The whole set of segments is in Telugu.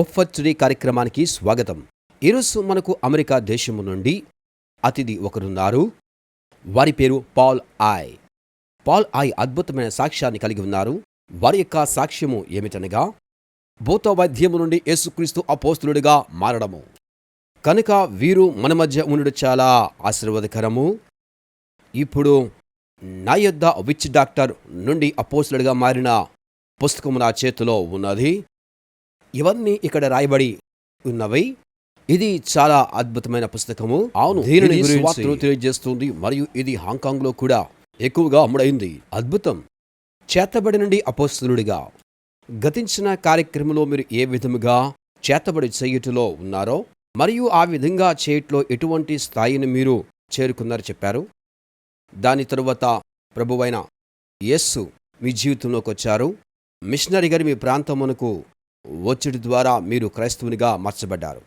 ఒఫర్చురీ కార్యక్రమానికి స్వాగతం. ఈరోజు మనకు అమెరికా దేశము నుండి అతిథి ఒకరున్నారు. వారి పేరు పాల్ ఆయ్ పాల్ ఆయ్ అద్భుతమైన సాక్ష్యాన్ని కలిగి ఉన్నారు. వారి యొక్క సాక్ష్యము ఏమిటనగా భూత వైద్యము నుండి యేసుక్రీస్తు అపోస్తులుడిగా మారడము. కనుక వీరు మన మధ్య ఉండడు చాలా ఆశీర్వాదకరము. ఇప్పుడు నా యొద్ద విచ్ డాక్టర్ నుండి అపోస్తులుడిగా మారిన పుస్తకము నా చేతిలో ఉన్నది. ఇవన్నీ ఇక్కడ రాయబడి ఉన్నవి. ఇది చాలా అద్భుతమైన పుస్తకము. అవును దీనిని తెలియజేస్తుంది మరియు ఇది హాంకాంగ్లో కూడా ఎక్కువగా అమ్ముడైంది. అద్భుతం. చేతబడి నుండి అపోస్తులుడిగా. గతించిన కార్యక్రమంలో మీరు ఏ విధముగా చేతబడి చేయుటలో ఉన్నారో మరియు ఆ విధంగా చేయట్లో ఎటువంటి స్థాయిని మీరు చేరుకున్నారో చెప్పారు. దాని తరువాత ప్రభువైన యస్సు మీ జీవితంలోకి వచ్చారు మిషనరీ గారి మీ ప్రాంతమునకు వచ్చుడి ద్వారా మీరు క్రైస్తవునిగా మార్చబడ్డారు.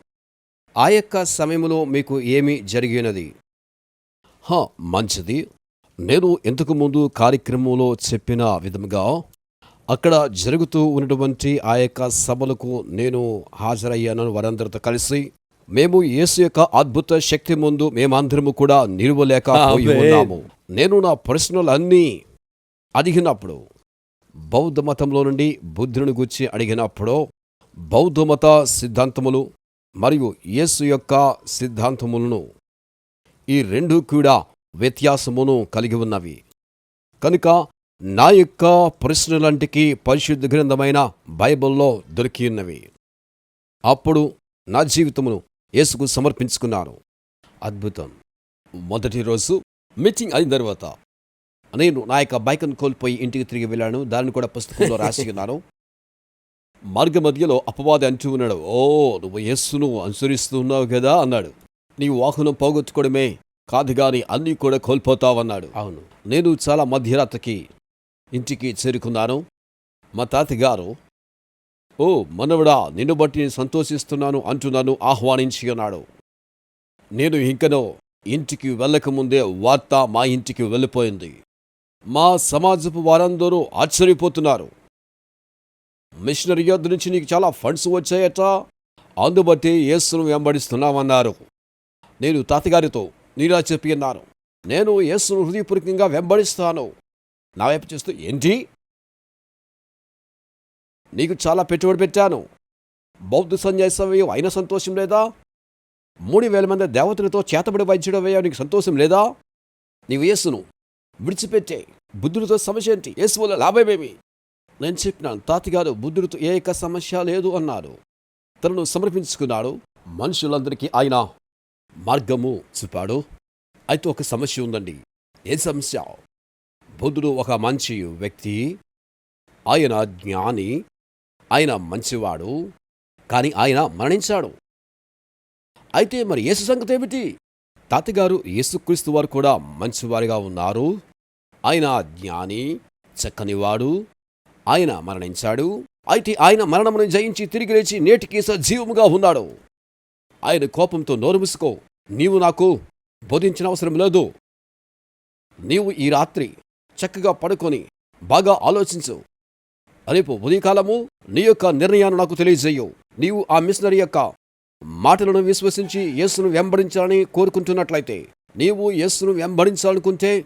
ఆ యొక్క సమయంలో మీకు ఏమి జరిగినది? హ మంచిది. నేను ఇంతకు ముందు కార్యక్రమంలో చెప్పిన విధముగా అక్కడ జరుగుతూ ఉన్నటువంటి ఆ యొక్క సభలకు నేను హాజరయ్యాను వారందరితో కలిసి. మేము యేసు యొక్క అద్భుత శక్తి ముందు మేమందరము కూడా నిలువలేక. ఉన్నాము. నేను నా ప్రశ్నలు అన్నీ అడిగినప్పుడు బౌద్ధ మతంలో నుండి బుద్ధుని గురించి అడిగినప్పుడు బౌద్ధమత సిద్ధాంతములు మరియు యేసు యొక్క సిద్ధాంతములను ఈ రెండు కూడా వ్యత్యాసమును కలిగి ఉన్నవి. కనుక నా యొక్క ప్రశ్నలంటికి పరిశుద్ధ గ్రంథమైన బైబిల్లో దొరికి ఉన్నవి. అప్పుడు నా జీవితమును యేసుకు సమర్పించుకున్నాను. అద్భుతం. మొదటి రోజు మీటింగ్ అయిన తర్వాత నేను నా యొక్క బైక్ను కోల్పోయి ఇంటికి తిరిగి వెళ్ళాను. దాన్ని కూడా పుస్తకంలో రాసి ఉన్నాను. మార్గ మధ్యలో అపవాది అంటూ ఉన్నాడు. ఓ నువ్వు యేస్సును అనుసరిస్తూ ఉన్నావు కదా అన్నాడు. నీ వాహనం పోగొట్టుకోవడమే కాదు గాని అన్నీ కూడా కోల్పోతావన్నాడు. అవును. నేను చాలా మధ్యరాత్రికి ఇంటికి చేరుకున్నాను. మా తాతగారు ఓ మనవడా నిన్ను బట్టి నేను సంతోషిస్తున్నాను అంటున్నాను ఆహ్వానించి ఉన్నాడు. నేను ఇంకనో ఇంటికి వెళ్ళకముందే వార్త మా ఇంటికి వెళ్ళిపోయింది. మా సమాజపు వారందరూ ఆశ్చర్యపోతున్నారు. మిషనరీ యొద్ నుంచి నీకు చాలా ఫండ్స్ వచ్చాయట. అందుబట్టి యేసును వెంబడిస్తున్నామన్నారు. నేను తాతగారితో నీలా చెప్పి అన్నాను. నేను యేసును హృదయపూర్వకంగా వెంబడిస్తాను. నా వైపు చూస్తూ ఏంటి? నీకు చాలా పెట్టుబడి పెట్టాను. బౌద్ధ సన్యాసమయం అయిన సంతోషం లేదా? మూడు వేల మంది దేవతలతో చేతబడి వైద్యుడు నీకు సంతోషం లేదా? నీవు యేసును విడిచిపెట్టే బుద్ధుడితో సమస్య ఏంటి? యేసు వల్ల లాభమేమి నేను చెప్పినాను తాతగారు బుద్ధుడితో ఏ యొక్క సమస్య లేదు అన్నాడు. తనను సమర్పించుకున్నాడు. మనుషులందరికీ ఆయన మార్గము చూపాడు. అయితే ఒక సమస్య ఉందండి. ఏ సమస్య? బుద్ధుడు ఒక మంచి వ్యక్తి. ఆయన జ్ఞాని. ఆయన మంచివాడు. కానీ ఆయన మరణించాడు. అయితే మరి యేసు సంగతి ఏమిటి? తాతగారు యేసుక్రీస్తు వారు కూడా మంచివారిగా ఉన్నారు. ఆయన జ్ఞాని చక్కనివాడు. ఆయన మరణించాడు. అయితే ఆయన మరణమును జయించి తిరిగి లేచి నేటికి సజీవముగా ఉన్నాడు. ఆయన కోపంతో నోరు మూసుకో. నీవు నాకు బోధించిన అవసరం లేదు. నీవు ఈ రాత్రి చక్కగా పడుకొని బాగా ఆలోచించు. రేపు ఉదయకాలము నీ యొక్క నిర్ణయాన్ని నాకు తెలియజేయు. నీవు ఆ మిషనరీ యొక్క మాటలను విశ్వసించి యేసును వెంబడించాలని కోరుకుంటున్నట్లయితే నీవు యేసును వెంబడించాలనుకుంటే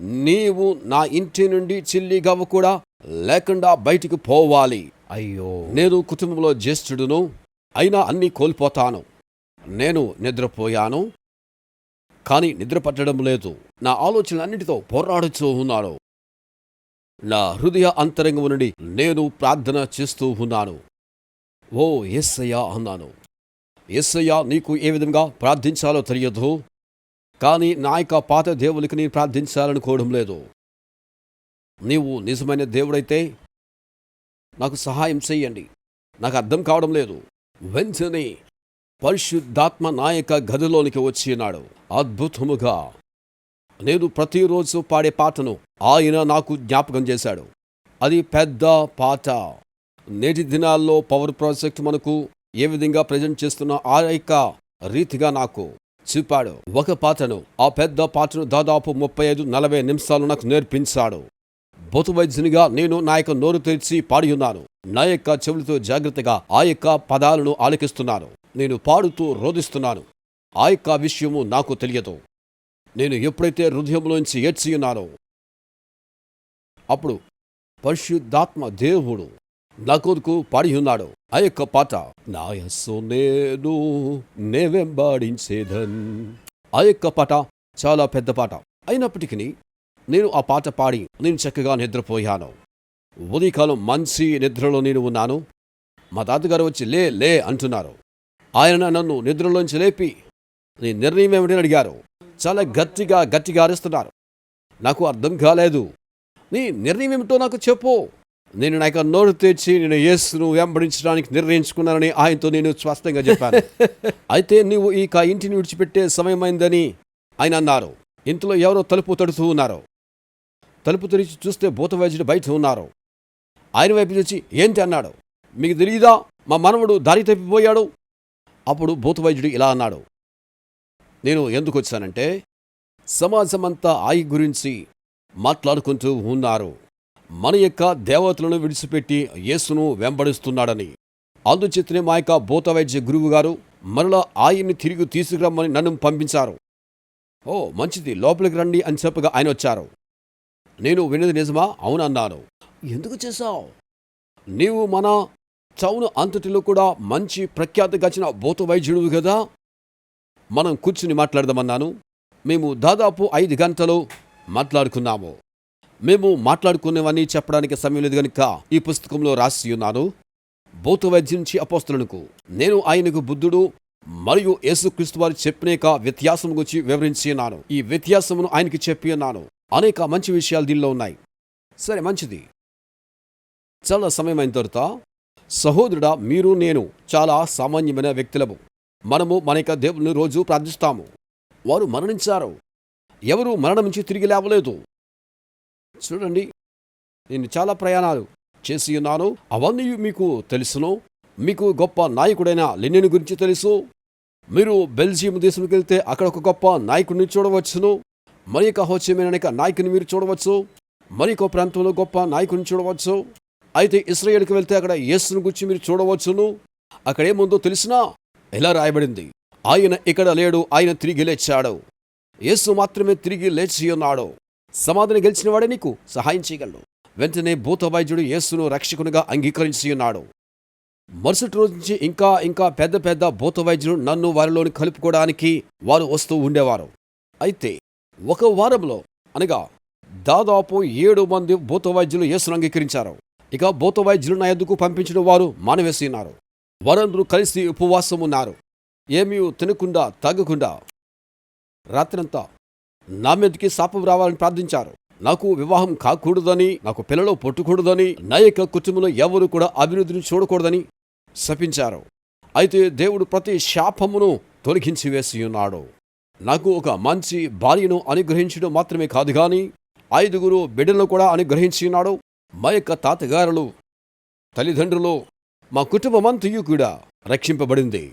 నీవు నా ఇంటి నుండి చిల్లి గవ్వ కూడా లేకుండా బయటికి పోవాలి. అయ్యో. నేను కుటుంబంలో జ్యేష్ఠుడును అయినా అన్నీ కోల్పోతాను. నేను నిద్రపోయాను కానీ నిద్ర పట్టడం లేదు. నా ఆలోచనలన్నిటితో పోరాడుతూ ఉన్నాను. నా హృదయ అంతరంగం నుండి నేను ప్రార్థన చేస్తూ ఉన్నాను. ఓ ఎస్సయ్యా అన్నాను. ఎస్సయ్యా నీకు ఏ విధంగా ప్రార్థించాలో తెలియదు. కానీ నా యొక్క పాత దేవునికి నేను ప్రార్థించాలనుకోవడం లేదు. నీవు నిజమైన దేవుడైతే నాకు సహాయం చేయండి. నాకు అర్థం కావడం లేదు. వెంటనే పరిశుద్ధాత్మ నాయక గదిలోనికి వచ్చినాడు అద్భుతముగా. నేను ప్రతిరోజు పాడే పాటను ఆయన నాకు జ్ఞాపకం చేశాడు. అది పెద్ద పాట. నేటి దినాల్లో పవర్ ప్రాజెక్ట్ మనకు ఏ విధంగా ప్రజెంట్ చేస్తున్న ఆ యొక్క రీతిగా నాకు చూపాడు. ఒక పాటను ఆ పెద్ద పాటను దాదాపు ముప్పై ఐదు నలభై నిమిషాలు నాకు నేర్పించాడు. బొతు వైద్యునిగా నేను నా యొక్క నోరు తెరిచి పాడియున్నాను నా యొక్క చెవులతో జాగ్రత్తగా ఆ యొక్క పదాలను ఆలకిస్తున్నాను. నేను పాడుతూ రోధిస్తున్నాను. ఆ యొక్క విషయము నాకు తెలియదు. నేను ఎప్పుడైతే హృదయంలోంచి ఏడ్చి ఉన్నానో అప్పుడు పరిశుద్ధాత్మ దేవుడు నా కొరకు పాడియున్నాడు ఆ యొక్క పాట నాయసు నేను నే వెంబాడించేదన్ ఆ యొక్క పాట చాలా పెద్ద పాట. అయినప్పటికీ నేను ఆ పాట పాడి నేను చక్కగా నిద్రపోయాను. ఉదయకాలం మంచి నిద్రలో నేను ఉన్నాను. మా తాతగారు వచ్చి లే లే అంటున్నారు. ఆయన నన్ను నిద్రలోంచి లేపి నీ నిర్ణయం ఏమిటని అడిగారు. చాలా గట్టిగా గట్టిగా అరుస్తున్నారు. నాకు అర్థం కాలేదు. నీ నిర్ణయం ఏమిటో నాకు చెప్పు. నేను నా యొక్క నోరు తెచ్చి నేను యేసును వెంబడించడానికి నిర్ణయించుకున్నానని ఆయనతో నేను స్పష్టంగా చెప్పాను. అయితే నీవు ఈ కా ఇంటిని విడిచిపెట్టే సమయమైందని ఆయన అన్నారు. ఇంట్లో ఎవరో తలుపు తడుతూ ఉన్నారు. తలుపు తెరిచి చూస్తే భూత వైద్యుడు బయట ఉన్నారు. ఆయన వైపు చూసి ఏంటి అన్నాడు? మీకు తెలియదా మా మనవడు దారి తప్పిపోయాడు. అప్పుడు భూత వైద్యుడు ఇలా అన్నాడు. నేను ఎందుకు వచ్చానంటే సమాజమంతా ఆయి గురించి మాట్లాడుకుంటూ ఉన్నారు. మన యొక్క దేవతలను విడిచిపెట్టి యేసును వెంబడిస్తున్నాడని. అందుచేతనే మా యొక్క భూత వైద్య గురువు గారు మరలా ఆయన్ని తిరిగి తీసుకురమ్మని నన్ను పంపించారు. ఓ మంచిది. లోపలికి రండి అని చెప్పగా ఆయన వచ్చారు. నేను విన్నది నిజమా? అవునన్నాను ఎందుకు చేశావు? నీవు మన చౌను అంతటిలో కూడా మంచి ప్రఖ్యాతి గచ్చిన భూత వైద్యుడు కదా? మనం కూర్చుని మాట్లాడదామన్నాను. మేము దాదాపు ఐదు గంటలు మాట్లాడుకున్నాము. మేము మాట్లాడుకునేవన్నీ చెప్పడానికి సమయం లేదు గనుక ఈ పుస్తకంలో రాసి ఉన్నాను. భూత వైద్యం నుంచి అపోస్తులకు నేను ఆయనకు బుద్ధుడు మరియు యేసుక్రీస్తు వారు చెప్పినేక వ్యత్యాసం గురించి వివరించి ఉన్నాను. ఈ వ్యత్యాసమును ఆయనకి చెప్పి ఉన్నాను. అనేక మంచి విషయాలు దీనిలో ఉన్నాయి. సరే మంచిది. చాలా సమయం అయిన తర్వాత సహోదరుడా మీరు నేను చాలా సామాన్యమైన వ్యక్తులము. మనము మన యొక్క దేవుని రోజు ప్రార్థిస్తాము. వారు మరణించారు. ఎవరు మరణం నుంచి తిరిగి లేవలేదు. చూడండి. నేను చాలా ప్రయాణాలు చేసి ఉన్నాను. అవన్నీ మీకు తెలుసును. మీకు గొప్ప నాయకుడైన లెనిన్ గురించి తెలుసు. మీరు బెల్జియం దేశంకి వెళ్తే అక్కడ ఒక గొప్ప నాయకుడిని చూడవచ్చును. మరి యొక్క హోచమైన నాయకుని మీరు చూడవచ్చు. మరి ఒక ప్రాంతంలో గొప్ప నాయకుని చూడవచ్చు. అయితే ఇస్రాయేల్కి వెళ్తే అక్కడ యేసును గురించి మీరు చూడవచ్చును. అక్కడ ఏముందో తెలిసినా ఎలా రాయబడింది? ఆయన ఇక్కడ లేడు ఆయన తిరిగి లేచాడు. యేసు మాత్రమే తిరిగి లేచి ఉన్నాడు. సమాధిని గెలిచిన వాడే నీకు సహాయం చేయగలడు. వెంటనే భూతవైద్యుడు యేసును రక్షకునిగా అంగీకరించి ఉన్నాడు మరుసటి రోజు నుంచి ఇంకా ఇంకా పెద్ద పెద్ద భూతవైద్యులు నన్ను వారిలోని కలుపుకోవడానికి వారు వస్తూ ఉండేవారు. అయితే ఒక వారంలో అనగా దాదాపు ఏడు మంది భూతవైద్యులు యేసును అంగీకరించారు. ఇక భూతవైద్యులు నా ఎద్దుకు పంపించిన వారు మానవేసి ఉన్నారు వారందరూ కలిసి ఉపవాసం ఉన్నారు ఏమీ తినకుండా తాగకుండా రాత్రంతా నా మీదకి శాపం రావాలని ప్రార్థించారు. నాకు వివాహం కాకూడదని నాకు పిల్లలు పుట్టకూడదని నా యొక్క కుటుంబంలో ఎవరు కూడా అభివృద్ధిని చూడకూడదని శపించారు. అయితే దేవుడు ప్రతి శాపమును తొలగించి వేసి ఉన్నాడు. నాకు ఒక మంచి భార్యను అనుగ్రహించడం మాత్రమే కాదు గాని ఐదుగురు బిడ్డలను కూడా అనుగ్రహించి ఉన్నాడు. మా యొక్క తాతగారులు తల్లిదండ్రులు మా కుటుంబమంతయు కూడా రక్షింపబడింది.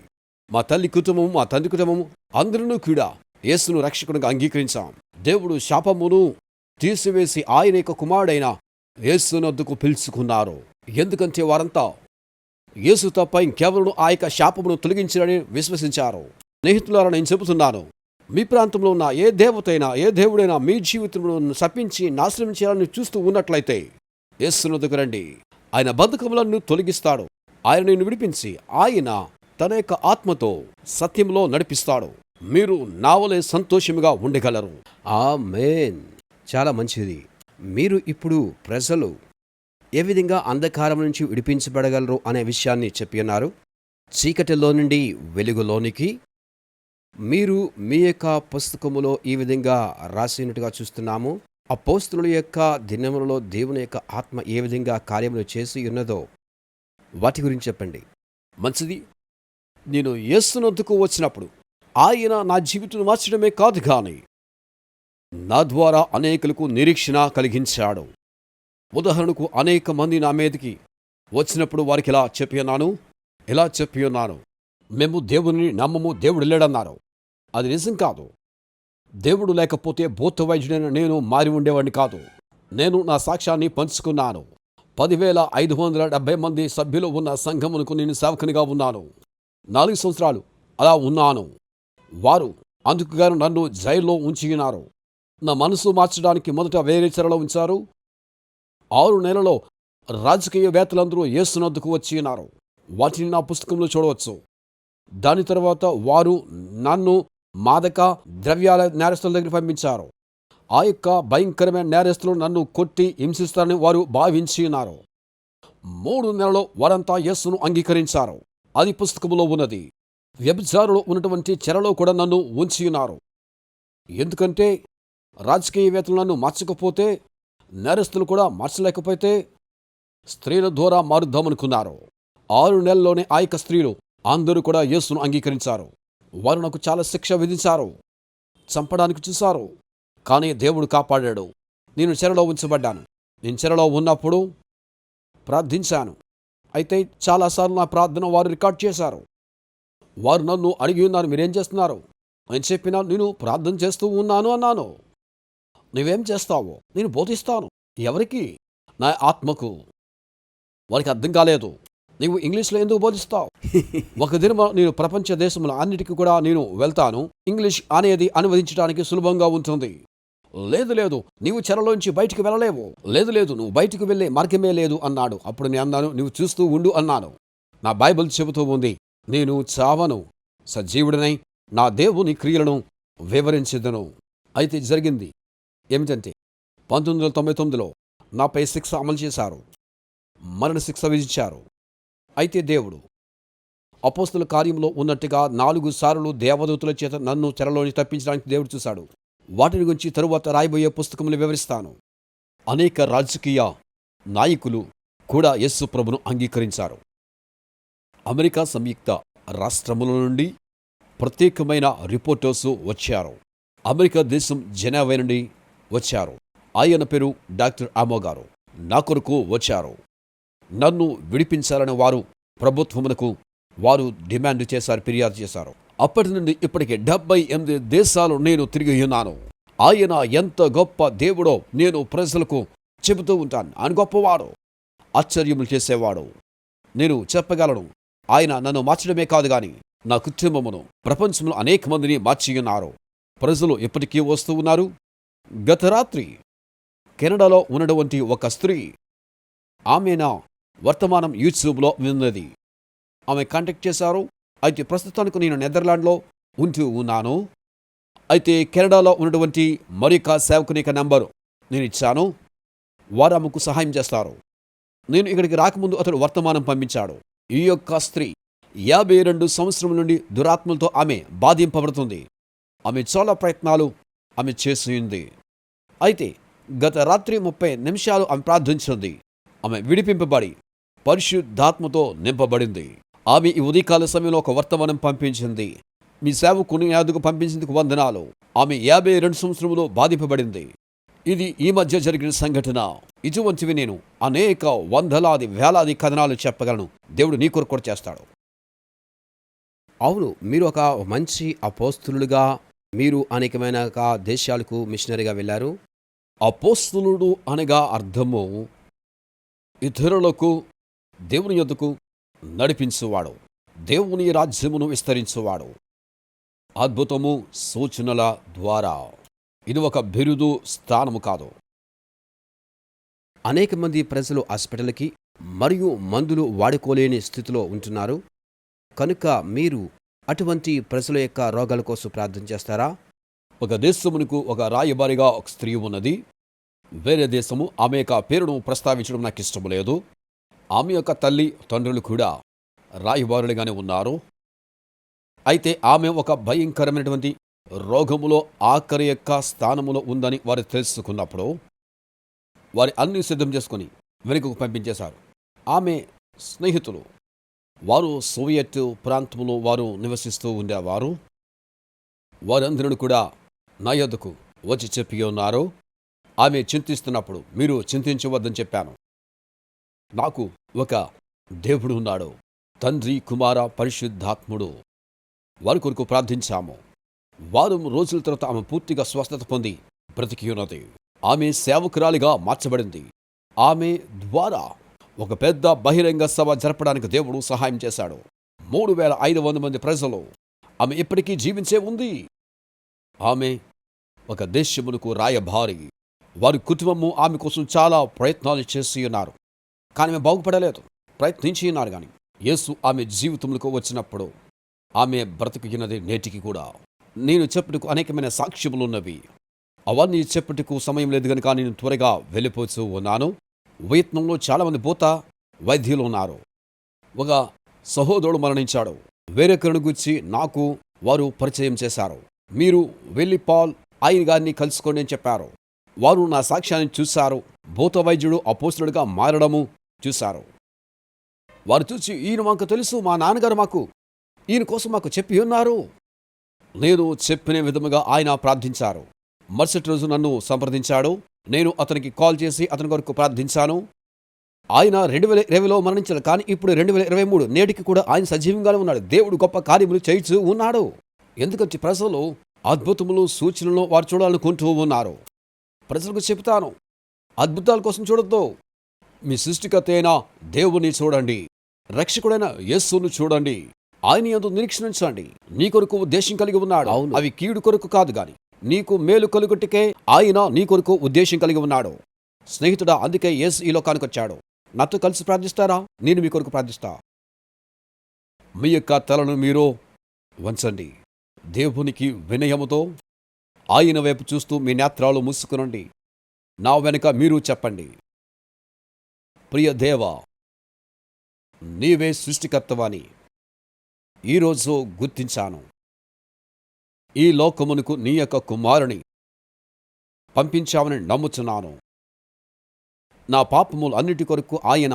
మా తల్లి కుటుంబం మా తండ్రి కుటుంబం అందరూ కూడా యేసును రక్షకునిగా అంగీకరించాం. దేవుడు శాపమును తీసివేసి ఆయన యొక్క కుమారుడైన యేసునద్దుకు పిలుచుకున్నారు. ఎందుకంటే వారంతా యేసు తప్ప ఇంకెవరు ఆ యొక్క శాపమును తొలగించారని విశ్వసించారు. స్నేహితులారా నేను చెబుతున్నాను. మీ ప్రాంతంలో ఉన్న ఏ దేవతైనా ఏ దేవుడైనా మీ జీవితంలో శపించి నాశనం చేయాలని చూస్తూ ఉన్నట్లయితే యేసునద్దుకు రండి. ఆయన బంధకములను తొలగిస్తాడు. ఆయన నిన్ను విడిపించి ఆయన తన యొక్క ఆత్మతో సత్యంలో నడిపిస్తాడు. మీరు నావలే సంతోషముగా ఉండగలరు. ఆ మేన్ చాలా మంచిది. మీరు ఇప్పుడు ప్రజలు ఏ విధంగా అంధకారం నుంచి విడిపించబడగలరు అనే విషయాన్ని చెప్పి ఉన్నారు. చీకటిలో నుండి వెలుగులోనికి. మీరు మీ యొక్క పుస్తకములో ఈ విధంగా రాసినట్టుగా చూస్తున్నాము. అపోస్తుల యొక్క దినములలో దేవుని యొక్క ఆత్మ ఏ విధంగా కార్యములు చేసి ఉన్నదో వాటి గురించి చెప్పండి. మంచిది. నేను యేసునొద్దుకు వచ్చినప్పుడు ఆయన నా జీవితం మార్చడమే కాదు కానీ నా ద్వారా అనేకులకు నిరీక్షణ కలిగించాడు. ఉదాహరణకు అనేక మంది నా మీదకి వచ్చినప్పుడు వారికి ఇలా చెప్పి ఉన్నాను ఇలా చెప్పి ఉన్నాను మేము దేవుని నమ్మము దేవుడు లేడన్నారు. అది నిజం కాదు. దేవుడు లేకపోతే భూత వైద్యుడైన నేను మారి ఉండేవాడిని కాదు. నేను నా సాక్ష్యాన్ని పంచుకున్నాను. పదివేల ఐదు వందల డెబ్బై మంది సభ్యులు ఉన్న సంఘమునకు నేను సేవకునిగా ఉన్నాను. నాలుగు సంవత్సరాలు అలా ఉన్నాను. వారు అందుకుగాను నన్ను జైల్లో ఉంచినారు నా మనసు మార్చడానికి మొదట వేరే చెరలో ఉంచారు. ఆరు నెలలో రాజకీయవేత్తలందరూ యేసునందుకు వచ్చి ఉన్నారు వాటిని నా పుస్తకంలో చూడవచ్చు. దాని తర్వాత వారు నన్ను మాదక ద్రవ్యాల నేరస్తుల దగ్గర పంపించారు. ఆ యొక్క భయంకరమైన నేరస్తులు నన్ను కొట్టి హింసిస్తారని వారు భావించి ఉన్నారు మూడు నెలలు వారంతా యేసును అంగీకరించారు. అది పుస్తకంలో ఉన్నది. వ్యభిచారులు ఉన్నటువంటి చెరలో కూడా నన్ను ఉంచి ఉన్నారు ఎందుకంటే రాజకీయవేత్తలు నన్ను మార్చకపోతే నేరస్తులు కూడా మార్చలేకపోతే స్త్రీల ద్వారా మారుద్దామనుకున్నారు. ఆరు నెలల్లోనే ఆ యొక్క స్త్రీలు అందరూ కూడా యేసును అంగీకరించారు. వారు నాకు చాలా శిక్ష విధించారు చంపడానికి చూశారు కానీ దేవుడు కాపాడాడు. నేను చెరలో ఉంచబడ్డాను. నేను చెరలో ఉన్నప్పుడు ప్రార్థించాను. అయితే చాలాసార్లు నా ప్రార్థన వారు రికార్డ్ చేశారు. వారు నన్ను అడిగి ఉన్నారు మీరేం చేస్తున్నారు? నేను చెప్పినా నేను ప్రార్థన చేస్తూ ఉన్నాను అన్నాను. నువ్వేం చేస్తావు నేను బోధిస్తాను. ఎవరికి? నా ఆత్మకు. వారికి అర్థం కాలేదు. నీవు ఇంగ్లీష్లో ఎందుకు బోధిస్తావు? ఒక దినం నేను ప్రపంచ దేశముల అన్నిటికీ కూడా నేను వెళ్తాను. ఇంగ్లీష్ అనేది అనువదించడానికి సులభంగా ఉంటుంది. లేదు లేదు నీవు చెరలోంచి బయటికి వెళ్ళలేవు. లేదు లేదు నువ్వు బయటికి వెళ్ళే మార్గమే లేదు అన్నాడు. అప్పుడు నేను అన్నాను నువ్వు చూస్తూ ఉండు అన్నాను. నా బైబిల్ చెబుతూ ఉంది. నేను చావను సజీవుడనై నా దేవుని క్రియలను వివరించిదను. అయితే జరిగింది ఏమిటంటే పంతొమ్మిది వందల తొంభై తొమ్మిదిలో నాపై శిక్ష అమలు చేశారు మరణ శిక్ష విధించారు. అయితే దేవుడు అపోస్తుల కార్యంలో ఉన్నట్టుగా నాలుగు సార్లు దేవదూతుల చేత నన్ను చెరలోని తప్పించడానికి దేవుడు చూశాడు. వాటిని గురించి తరువాత రాయబోయే పుస్తకములు వివరిస్తాను. అనేక రాజకీయ నాయకులు కూడా యస్సు ప్రభును అంగీకరించారు. అమెరికా సంయుక్త రాష్ట్రముల నుండి ప్రత్యేకమైన రిపోర్టర్స్ వచ్చారు. అమెరికా దేశం జనాభా నుండి వచ్చారు. ఆయన పేరు డాక్టర్ ఆమో నా కొరకు వచ్చారు. నన్ను విడిపించాలని వారు ప్రభుత్వమునకు వారు డిమాండ్ చేశారు ఫిర్యాదు చేశారు. అప్పటి నుండి ఇప్పటికి డెబ్బై ఎనిమిది దేశాలు నేను తిరిగి ఉన్నాను. ఆయన ఎంత గొప్ప దేవుడో నేను ప్రజలకు చెబుతూ ఉంటాను. ఆయన గొప్పవాడు. ఆశ్చర్యములు చేసేవాడు. నేను చెప్పగలను. ఆయన నన్ను మార్చడమే కాదు గాని నా కుటుంబమును ప్రపంచంలో అనేక మందిని మార్చి ఉన్నారు ప్రజలు ఎప్పటికీ వస్తూ ఉన్నారు. గత రాత్రి కెనడాలో ఉన్నటువంటి ఒక స్త్రీ ఆమె నా వర్తమానం యూట్యూబ్లో విన్నది. ఆమె కాంటాక్ట్ చేశారు. అయితే ప్రస్తుతానికి నేను నెదర్లాండ్లో ఉంటూ ఉన్నాను. అయితే కెనడాలో ఉన్నటువంటి మరొక సేవకుని యొక్క నంబరు నేను ఇచ్చాను. వారు ఆమెకు సహాయం చేస్తారు. నేను ఇక్కడికి రాకముందు అతడు వర్తమానం పంపించాడు. ఈ యొక్క స్త్రీ యాభై రెండు సంవత్సరం నుండి దురాత్మలతో ఆమె బాధింపబడుతుంది. ఆమె చాలా ప్రయత్నాలు ఆమె చేసింది. అయితే గత రాత్రి ముప్పై నిమిషాలు ఆమె ప్రార్థించింది. ఆమె విడిపింపబడి పరిశుద్ధాత్మతో నింపబడింది. ఆమె ఈ ఉదయకాల సమయంలో ఒక వర్తమానం పంపించింది. మీ సేవకుని యాదుకు పంపించేందుకు వందనాలు. ఆమె యాభై రెండు సంవత్సరంలో బాధింపబడింది. ఇది ఈ మధ్య జరిగిన సంఘటన. ఇటువంటివి నేను అనేక వందలాది వేలాది కథనాలు చెప్పగలను. దేవుడు నీ కొరకు కూడా చేస్తాడు. అవును మీరు ఒక మంచి అపోస్తులుగా మీరు అనేకమైన దేశాలకు మిషనరీగా వెళ్ళారు. అపోస్తులుడు అనగా అర్థము ఇతరులకు దేవుని యొద్దకు నడిపించువాడు. దేవుని రాజ్యమును విస్తరించువాడు. అద్భుతము సూచనల ద్వారా. ఇది ఒక బిరుదు స్థానము కాదు. అనేక మంది ప్రజలు హాస్పిటల్కి మరియు మందులు వాడుకోలేని స్థితిలో ఉంటున్నారు. కనుక మీరు అటువంటి ప్రజల యొక్క రోగాల కోసం ప్రార్థన చేస్తారా? ఒక దేశమునకు ఒక రాయబారిగా ఒక స్త్రీ ఉన్నది. వేరే దేశము ఆమె యొక్క పేరును ప్రస్తావించడం నాకు ఇష్టం లేదు. ఆమె యొక్క తల్లి తండ్రులు కూడా రాయబారులుగానే ఉన్నారు. అయితే ఆమె ఒక భయంకరమైనటువంటి రోగములో ఆఖరి యొక్క స్థానములో ఉందని వారు తెలుసుకున్నప్పుడు వారి అన్ని సిద్ధం చేసుకుని వెనుకకు పంపించేశారు. ఆమె స్నేహితులు. వారు సోవియట్ ప్రాంతంలో వారు నివసిస్తూ ఉండేవారు. వారందరూ కూడా నా యొద్దకు వచ్చి చెప్పి ఉన్నారు. ఆమె చింతిస్తున్నప్పుడు మీరు చింతించవద్దని చెప్పాను. నాకు ఒక దేవుడు ఉన్నాడు. తండ్రి కుమార పరిశుద్ధాత్ముడు. వారి కొరకు ప్రార్థించాము. వారం రోజుల తర్వాత ఆమె పూర్తిగా స్వస్థత పొంది బ్రతికి ఉన్నది ఆమె సేవకురాలిగా మార్చబడింది. ఆమె ద్వారా ఒక పెద్ద బహిరంగ సభ జరపడానికి దేవుడు సహాయం చేశాడు. మూడు వేల ఐదు వందల మంది ప్రజలు ఆమె ఇప్పటికీ జీవించే ఉంది. ఆమె ఒక దేశమునకు రాయభారి వారి కుటుంబము ఆమె కోసం చాలా ప్రయత్నాలు చేసి ఉన్నారు. కానీ ఆమె బాగుపడలేదు. ప్రయత్నించి ఉన్నారు కానీ యేసు ఆమె జీవితంలోకి వచ్చినప్పుడు ఆమె బ్రతికినది నేటికి కూడా. నేను చెప్పుటకు అనేకమైన సాక్ష్యములు ఉన్నవి. అవన్నీ చెప్పుటకు సమయం లేదు కనుక నేను త్వరగా వెళ్ళిపోతూ ఉన్నాను. వియత్నంలో చాలామంది భూత వైద్యులు ఉన్నారు. ఒక సహోదరుడు మరణించాడు. వేరొకరిని గురించి నాకు వారు పరిచయం చేశారు. మీరు వెళ్ళి పాల్ ఆయన గారిని కలుసుకోండి అని చెప్పారు. వారు నా సాక్ష్యాన్ని చూశారు. భూత వైద్యుడు అపోస్తుడుగా మారడము చూశారు. వారు చూసి ఈయన మాకు తెలుసు మా నాన్నగారు మాకు ఈయన కోసం మాకు చెప్పి ఉన్నారు. నేను చెప్పిన విధముగా ఆయన ప్రార్థించారు. మరుసటి రోజు నన్ను సంప్రదించాడు. నేను అతనికి కాల్ చేసి అతని కొరకు ప్రార్థించాను. ఆయన రెండు వేల ఇరవైలో మరణించాడు. కానీ ఇప్పుడు రెండు వేల ఇరవై మూడు నేటికి కూడా ఆయన సజీవంగానే ఉన్నాడు. దేవుడు గొప్ప కార్యములు చేయిచూ ఉన్నాడు. ఎందుకంటే ప్రజలు అద్భుతములు సూచనలు వారు చూడాలనుకుంటూ ఉన్నారు. ప్రజలకు చెబుతాను అద్భుతాల కోసం చూడొద్దు. మీ సృష్టికర్త అయిన దేవుని చూడండి. రక్షకుడైన యస్సును చూడండి. ఆయన ఎందు నిరీక్షణించండి నీ కొరకు ఉద్దేశం కలిగి ఉన్నాడు. అవును. అవి కీడు కొరకు కాదు గాని నీకు మేలు కలుగుటికే ఆయన నీ కొరకు ఉద్దేశం కలిగి ఉన్నాడు. స్నేహితుడా అందుకే యేసు ఈ లోకానికి వచ్చాడు. నాతో కలిసి ప్రార్థిస్తారా? నేను మీ కొరకు ప్రార్థిస్తా. మీ యొక్క తలను మీరు వంచండి. దేవునికి వినయముతో ఆయన వైపు చూస్తూ మీ నేత్రాలు మూసుకునండి. నా వెనుక మీరు చెప్పండి. ప్రియ దేవ నీవే సృష్టికర్తవని ఈరోజు గుర్తించాను. ఈ లోకమునకు నీ యొక్క కుమారుని పంపించామని నమ్ముచున్నాను. నా పాపములు అన్నిటి కొరకు ఆయన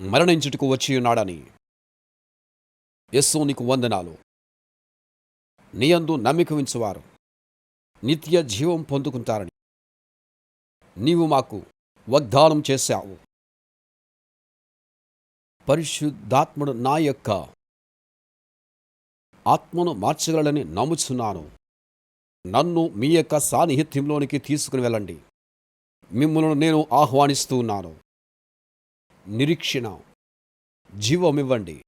మరణించుటకు వచ్చి ఉన్నాడని యస్సు నీకు వందనాలు. నీయందు నమ్మిక ఉంచువారు. నిత్య జీవం పొందుకుంటారని నీవు మాకు వాగ్దానం చేశావు. పరిశుద్ధాత్ముడు నా యొక్క ఆత్మను మార్చగలడని నమ్ముచున్నాను. నన్ను మీ యొక్క సాన్నిహిత్యంలోనికి తీసుకుని వెళ్ళండి. మిమ్మల్ని నేను ఆహ్వానిస్తూ ఉన్నాను. నిరీక్షణ. జీవమివ్వండి.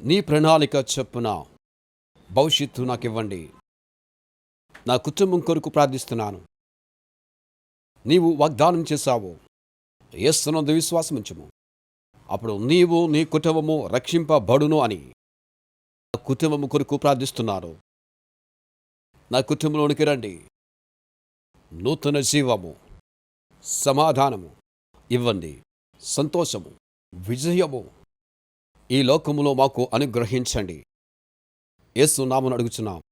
నీ ప్రణాళిక చొప్పున భవిష్యత్తు నాకివ్వండి. నా కుటుంబం కొరకు ప్రార్థిస్తున్నాను. నీవు వాగ్దానం చేశావు. ఏస్తున్నందు విశ్వాసం అప్పుడు నీవు నీ కుటుంబము రక్షింపబడును అని. నా కుటుంబము కొరకు ప్రార్థిస్తున్నాను నా కుటుంబంలోనికి రండి. నూతన జీవము సమాధానము ఇవ్వండి. సంతోషము విజయము ఈ లోకములో మాకు అనుగ్రహించండి. యేసు నామను అడుగుచున్నాం.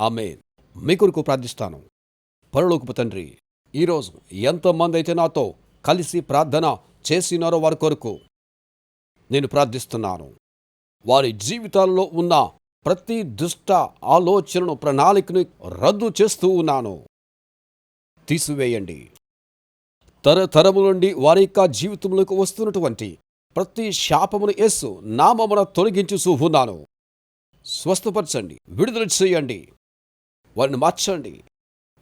ఆమె మీ కొరకు ప్రార్థిస్తాను. పరలోకపు తండ్రి ఈరోజు ఎంతమంది అయితే నాతో కలిసి ప్రార్థన చేసినారో వారి కొరకు నేను ప్రార్థిస్తున్నాను. వారి జీవితాల్లో ఉన్న ప్రతి దుష్ట ఆలోచనను ప్రణాళికను రద్దు చేస్తూ ఉన్నాను. తీసివేయండి. తరతరము నుండి వారి యొక్క జీవితంలోకి వస్తున్నటువంటి ప్రతి శాపమును యేసు నామమున తొలగించుచూ ఉన్నాను. స్వస్థపరచండి విడుదల చేయండి. వారిని మార్చండి.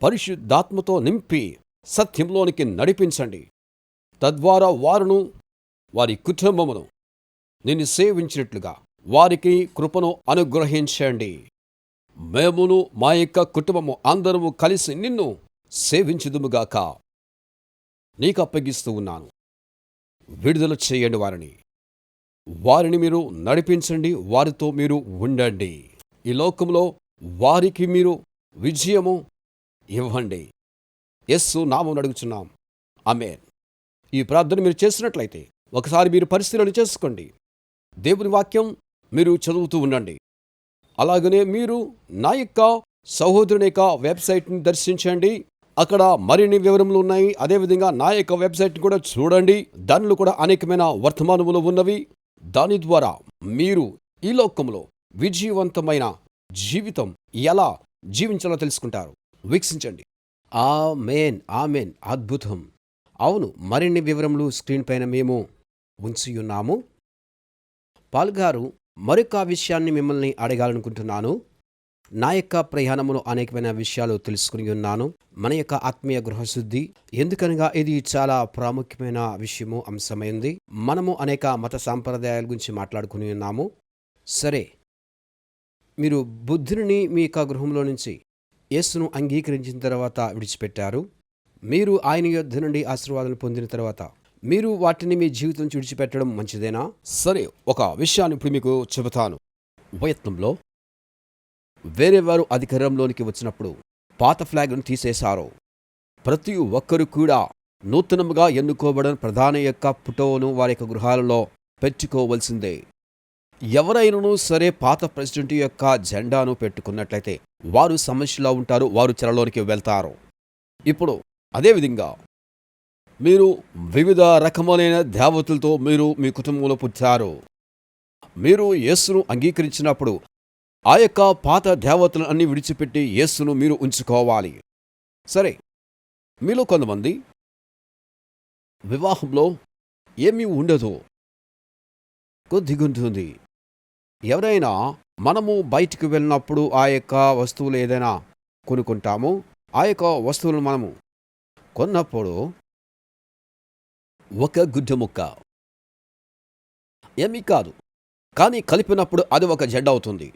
పరిశుద్ధాత్మతో నింపి సత్యంలోనికి నడిపించండి. తద్వారా వారును వారి కుటుంబమును నిన్ను సేవించినట్లుగా. వారికి కృపను అనుగ్రహించండి. మేమును మా యొక్క కుటుంబము అందరము కలిసి నిన్ను సేవించుదుముగాక. నీకు అప్పగిస్తూ ఉన్నాను. విడుదల చేయండి వారిని. వారిని మీరు నడిపించండి వారితో మీరు ఉండండి. ఈ లోకంలో వారికి మీరు విజయము ఇవ్వండి. ఎస్సు నామం అడుగుచున్నాం. ఆమె ఈ ప్రార్థన మీరు చేసినట్లయితే ఒకసారి మీరు పరిశీలన చేసుకోండి. దేవుని వాక్యం మీరు చదువుతూ ఉండండి. అలాగనే మీరు నా యొక్క సహోదరుని యొక్క వెబ్సైట్ని దర్శించండి. అక్కడ మరిన్ని వివరములు ఉన్నాయి. అదేవిధంగా నా యొక్క వెబ్సైట్ని కూడా చూడండి. దానిలో కూడా అనేకమైన వర్తమానములు ఉన్నవి. దాని ద్వారా మీరు ఈ లోకంలో విజయవంతమైన జీవితం ఎలా జీవించాలో తెలుసుకుంటారు. వీక్షించండి. ఆ మేన్ ఆ మేన్ అద్భుతం. అవును మరిన్ని వివరములు స్క్రీన్ పైన మేము ఉంచి ఉన్నాము పాల్గారు మరొక విషయాన్ని మిమ్మల్ని అడగాలనుకుంటున్నాను. నా యొక్క ప్రయాణములో అనేకమైన విషయాలు తెలుసుకుని ఉన్నాను. మన యొక్క ఆత్మీయ గృహశుద్ధి ఎందుకనగా ఇది చాలా ప్రాముఖ్యమైన విషయము అంశమైంది. మనము అనేక మత సాంప్రదాయాల గురించి మాట్లాడుకుని ఉన్నాము. సరే మీరు బుద్ధుని మీ యొక్క గృహంలో నుంచి యేసును అంగీకరించిన తర్వాత విడిచిపెట్టారు. మీరు ఆయన యుద్ధ నుండి ఆశీర్వాదాలు పొందిన తర్వాత మీరు వాటిని మీ జీవితం నుంచి విడిచిపెట్టడం మంచిదేనా? సరే ఒక విషయాన్ని ఇప్పుడు మీకు చెబుతాను. ప్రయత్నంలో వేరే వారు అధికారంలోనికి వచ్చినప్పుడు పాత ఫ్లాగ్ను తీసేశారు ప్రతి ఒక్కరు కూడా నూతనముగా ఎన్నుకోబడిన ప్రధాన యొక్క ఫోటోను వారి యొక్క గృహాలలో పెట్టుకోవలసిందే. ఎవరైనను సరే పాత ప్రెసిడెంట్ యొక్క జెండాను పెట్టుకున్నట్లయితే వారు సమస్యలో ఉంటారు వారు చెరలోనికి వెళ్తారు. ఇప్పుడు అదేవిధంగా మీరు వివిధ రకములైన దేవతలతో మీరు మీ కుటుంబంలో పుట్టారు. మీరు యేసును అంగీకరించినప్పుడు ఆ యొక్క పాత దేవతలను అన్ని విడిచిపెట్టి యేసును మీరు ఉంచుకోవాలి. సరే మీలో కొంతమంది వివాహంలో ఏమీ ఉండదు. కొద్దిగుంటుంది ఎవరైనా మనము బయటికి వెళ్ళినప్పుడు ఆ యొక్క వస్తువులు ఏదైనా కొనుక్కుంటాము ఆ యొక్క వస్తువులను మనము కొన్నప్పుడు ఒక గుడ్డ ముక్క. ఏమీ కాదు కానీ కలిపినప్పుడు అది ఒక జెండా అవుతుంది.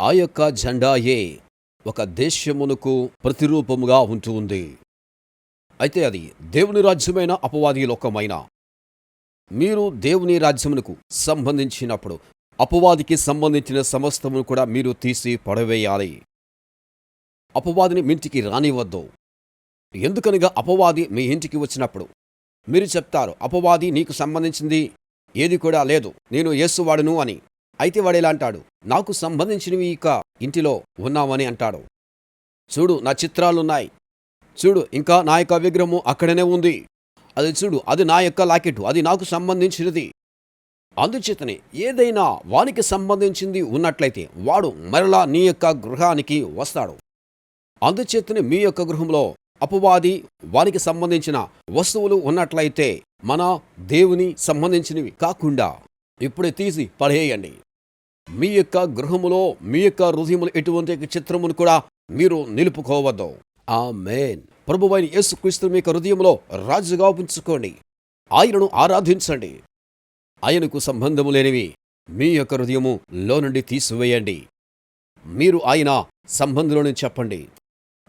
ఆ యొక్క జెండాయే ఒక దేశమునకు ప్రతిరూపముగా ఉంటూ ఉంది. అయితే అది దేవుని రాజ్యమైన అపవాది లోకమైన. మీరు దేవుని రాజ్యమునకు సంబంధించినప్పుడు అపవాదికి సంబంధించిన సమస్తమును కూడా మీరు తీసి పడవేయాలి. అపవాదిని మీ ఇంటికి రానివద్దు ఎందుకనగా అపవాది మీ ఇంటికి వచ్చినప్పుడు మీరు చెప్తారు అపవాది నీకు సంబంధించింది ఏది కూడా లేదు నేను యేసువాడును అని. అయితే వాడేలా అంటాడు నాకు సంబంధించినవి ఇక ఇంటిలో ఉన్నామని అంటాడు. చూడు నా చిత్రాలున్నాయి. చూడు ఇంకా నా యొక్క విగ్రహము అక్కడనే ఉంది. అది చూడు అది నా యొక్క లాకెట్ అది నాకు సంబంధించినది. అందుచేతనే ఏదైనా వానికి సంబంధించింది ఉన్నట్లయితే వాడు మరలా నీ యొక్క గృహానికి వస్తాడు. అందుచేతనే మీ యొక్క గృహంలో అపవాది వానికి సంబంధించిన వస్తువులు ఉన్నట్లయితే మన దేవుని సంబంధించినవి కాకుండా ఇప్పుడే తీసి పడేయండి. మీ యొక్క గృహములో మీ యొక్క హృదయములు ఎటువంటి చిత్రమును కూడా మీరు నిలుపుకోవద్దు. ఆ మేన్ ప్రభువైన యేసుక్రీస్తు మీ యొక్క హృదయంలో రాజుగా ఉంచుకోండి. ఆయనను ఆరాధించండి. ఆయనకు సంబంధము లేనివి మీ యొక్క హృదయము లో నుండి తీసివేయండి. మీరు ఆయన సంబంధంలోని చెప్పండి.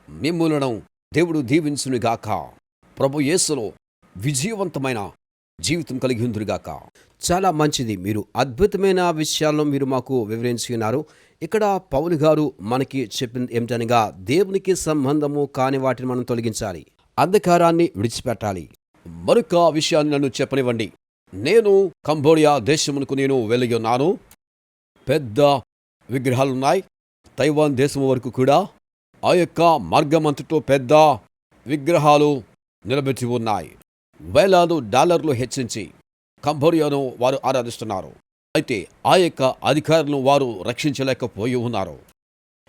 మిమ్ములను దేవుడు దీవించునుగాక ప్రభు యేసులో విజయవంతమైన జీవితం కలిగి ఉందిగాక చాలా మంచిది. మీరు అద్భుతమైన విషయాలను మీరు మాకు వివరించి ఉన్నారు. ఇక్కడ పౌలు గారు మనకి చెప్పింది ఏమిటనగా దేవునికి సంబంధము కాని వాటిని మనం తొలగించాలి. అంధకారాన్ని విడిచిపెట్టాలి. మరొక విషయాన్ని నన్ను చెప్పనివ్వండి. నేను కంబోడియా దేశమునకు నేను వెళ్ళి ఉన్నాను. పెద్ద విగ్రహాలున్నాయి. తైవాన్ దేశం వరకు కూడా ఆ యొక్క మార్గమంతటో పెద్ద విగ్రహాలు నిలబెట్టి ఉన్నాయి. వేలాది డాలర్లు హెచ్చించి కంబోడియాను వారు ఆరాధిస్తున్నారు. అయితే ఆ యొక్క అధికారులను వారు రక్షించలేకపోయి ఉన్నారు.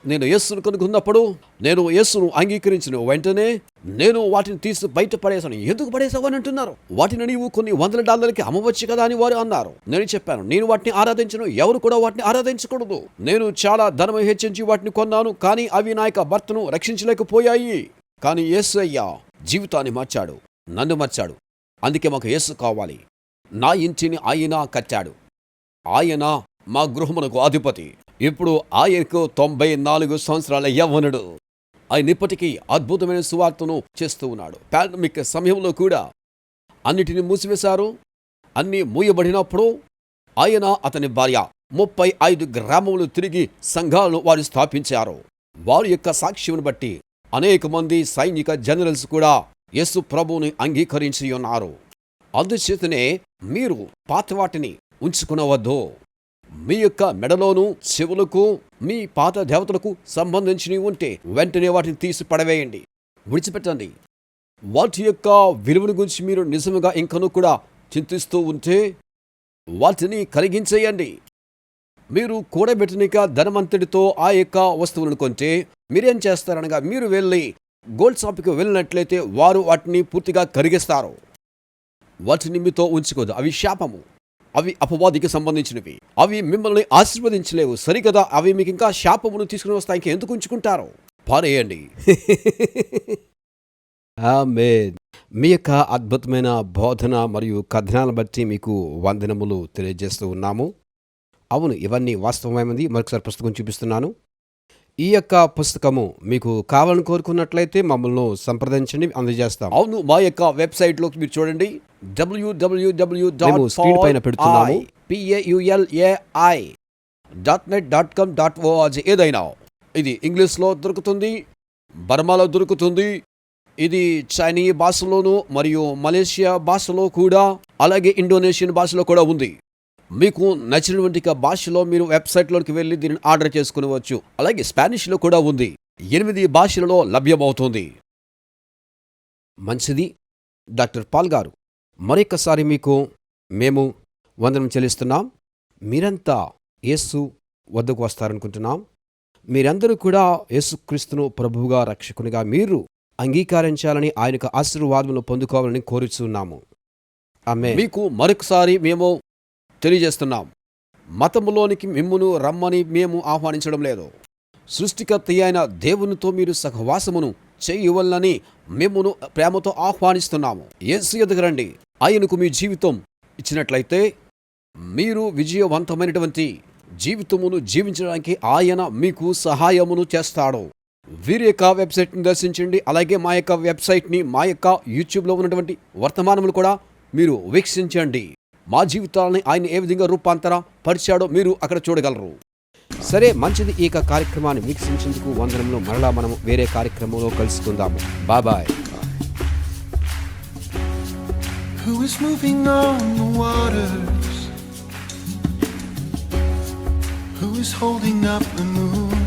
నేను యేసును కనుగొన్నప్పుడు నేను యేసును అంగీకరించిన వెంటనే నేను వాటిని తీసి బయట పడేశాను. ఎందుకు పడేసావని అంటున్నారు? వాటిని నీవు కొన్ని వందల డాలర్లకి అమ్మవచ్చు కదా అని వారు అన్నారు. నేను చెప్పాను నేను వాటిని ఆరాధించను ఎవరు కూడా వాటిని ఆరాధించకూడదు. నేను చాలా ధనం హెచ్చించి వాటిని కొన్నాను కానీ అవి నా యొక్క భర్తను రక్షించలేకపోయాయి. కానీ యేసు అయ్యా జీవితాన్ని మార్చాడు నన్ను మార్చాడు. అందుకే మాకు యేసు కావాలి. నా ఇంటిని ఆయన కట్టాడు. ఆయన మా గృహమునకు అధిపతి. ఇప్పుడు ఆయనకు తొంభై నాలుగు సంవత్సరాల యవ్వనుడు. ఆయన ఇప్పటికీ అద్భుతమైన సువార్తను చేస్తూ ఉన్నాడు. పాండమిక్ సమయంలో కూడా అన్నిటిని మూసివేశారు. అన్నీ మూయబడినప్పుడు ఆయన అతని భార్య ముప్పై ఐదు గ్రామములు తిరిగి సంఘాలను వారు స్థాపించారు. వారి యొక్క సాక్ష్యం బట్టి అనేక మంది సైనిక జనరల్స్ కూడా యస్సు ప్రభువుని అంగీకరించి ఉన్నారు. అందుచేతనే మీరు పాత వాటిని ఉంచుకునవద్దు. మీ యొక్క మెడలోను చెవులకు మీ పాత దేవతలకు సంబంధించినవి ఉంటే వెంటనే వాటిని తీసి పడవేయండి. విడిచిపెట్టండి. వాటి యొక్క విలువను గురించి మీరు నిజముగా ఇంకనూ కూడా చింతిస్తూ ఉంటే వాటిని కలిగించేయండి. మీరు కూడబెట్టనిక ధనమంతటితో ఆ యొక్క వస్తువులను కొంటే మీరేం చేస్తారనగా మీరు వెళ్ళి గోల్డ్ షాప్కి వెళ్ళినట్లయితే వారు వాటిని పూర్తిగా కరిగిస్తారు. వాటిని మీతో ఉంచుకోదు. అవి శాపము. అవి అపవాదికి సంబంధించినవి. అవి మిమ్మల్ని ఆశీర్వదించలేవు. సరికదా అవి మీకు ఇంకా శాపమును తీసుకుని వస్తాయి. ఇంకా ఎందుకు ఉంచుకుంటారు? పారేయండి. మీ యొక్క అద్భుతమైన బోధన మరియు కథనాలను బట్టి మీకు వందనములు తెలియజేస్తూ ఉన్నాము. అవును ఇవన్నీ వాస్తవమైనది. మరొకసారి పుస్తకం చూపిస్తున్నాను. ఈ యొక్క పుస్తకము మీకు కావాలని కోరుకున్నట్లయితే మమ్మల్ని సంప్రదించండి అందజేస్తాం. అవును మా యొక్క వెబ్సైట్లోకి మీరు చూడండి. డబ్ల్యూడబ్ల్యూడబ్ల్యూ మేము స్క్రీన్ పైన పెడుతున్నాము. PAULAI dot net dot com dot ORG ఏదైనా. ఇది ఇంగ్లీష్లో దొరుకుతుంది బర్మాలో దొరుకుతుంది. ఇది చైనీ భాషలోను మరియు మలేషియా భాషలో కూడా అలాగే ఇండోనేషియన్ భాషలో కూడా ఉంది. మీకు నచ్చినటువంటి భాషలో మీరు వెబ్సైట్లోకి వెళ్ళి దీనిని ఆర్డర్ చేసుకునవచ్చు. అలాగే స్పానిష్లో కూడా ఉంది. ఎనిమిది భాషలలో లభ్యమవుతుంది. మంచిది. డాక్టర్ పాల్ గారు మరొకసారి మీకు మేము వందనం చెల్లిస్తున్నాం. మీరంతా యేసు వద్దకు వస్తారనుకుంటున్నాం. మీరందరూ కూడా యేసుక్రీస్తును ప్రభువుగా రక్షకునిగా మీరు అంగీకరించాలని ఆయనకు ఆశీర్వాదములు పొందుకోవాలని కోరుచున్నాము. ఆమె మీకు మరొకసారి మేము తెలియజేస్తున్నాం. మతములోనికి మిమ్మును రమ్మని మేము ఆహ్వానించడం లేదు. సృష్టికర్త అయిన దేవునితో మీరు సహవాసమును చేయవలనని మిమ్మును ప్రేమతో ఆహ్వానిస్తున్నాము. ఏసు ఎదగరండి ఆయనకు మీ జీవితం ఇచ్చినట్లయితే మీరు విజయవంతమైనటువంటి జీవితమును జీవించడానికి ఆయన మీకు సహాయమును చేస్తాడు. వీరి యొక్క వెబ్సైట్ని దర్శించండి. అలాగే మా యొక్క వెబ్సైట్ని మా యొక్క యూట్యూబ్లో ఉన్నటువంటి వర్తమానములు కూడా మీరు వీక్షించండి. మా జీవితాలని ఆయన ఏ విధంగా రూపాంతర పరిచాడో మీరు అక్కడ చూడగలరు. సరే మంచిది ఈ కార్యక్రమాన్ని వీక్షించేందుకు వందనంలో మరలా మనం వేరే కార్యక్రమంలో కలుసుకుందాము బాబాయ్ Who is moving on the waters? Who is holding up the moon?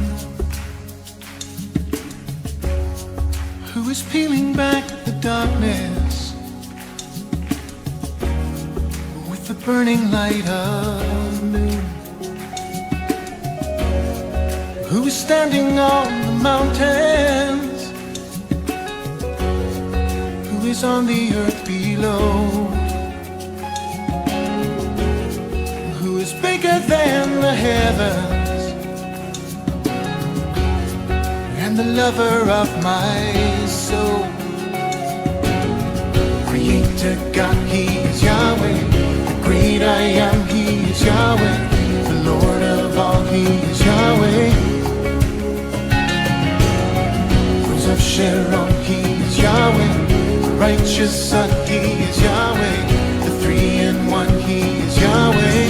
Who is peeling back the darkness? Burning light of noon? Who is standing on the mountains? who is on the earth below, who is bigger than the heavens, and the lover of my soul. Creator God, He is Yahweh, great I am, He is Yahweh, the Lord of all, He is Yahweh. Rose of Sharon, He is Yahweh. Righteous Son, He is Yahweh. The three in one, He is Yahweh.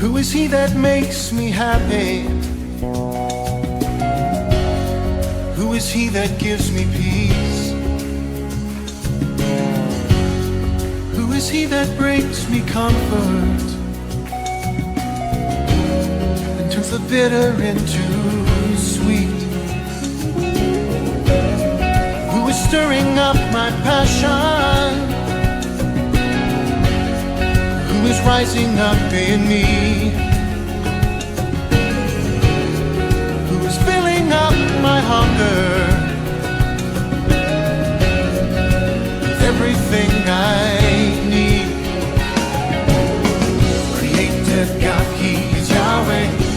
Who is He that makes me happy? Who is He that gives me peace? He that brings me comfort and turns the bitter into sweet. Who is stirring up my passion? Who is rising up in me? Who is filling up my hunger? Everything I salvation.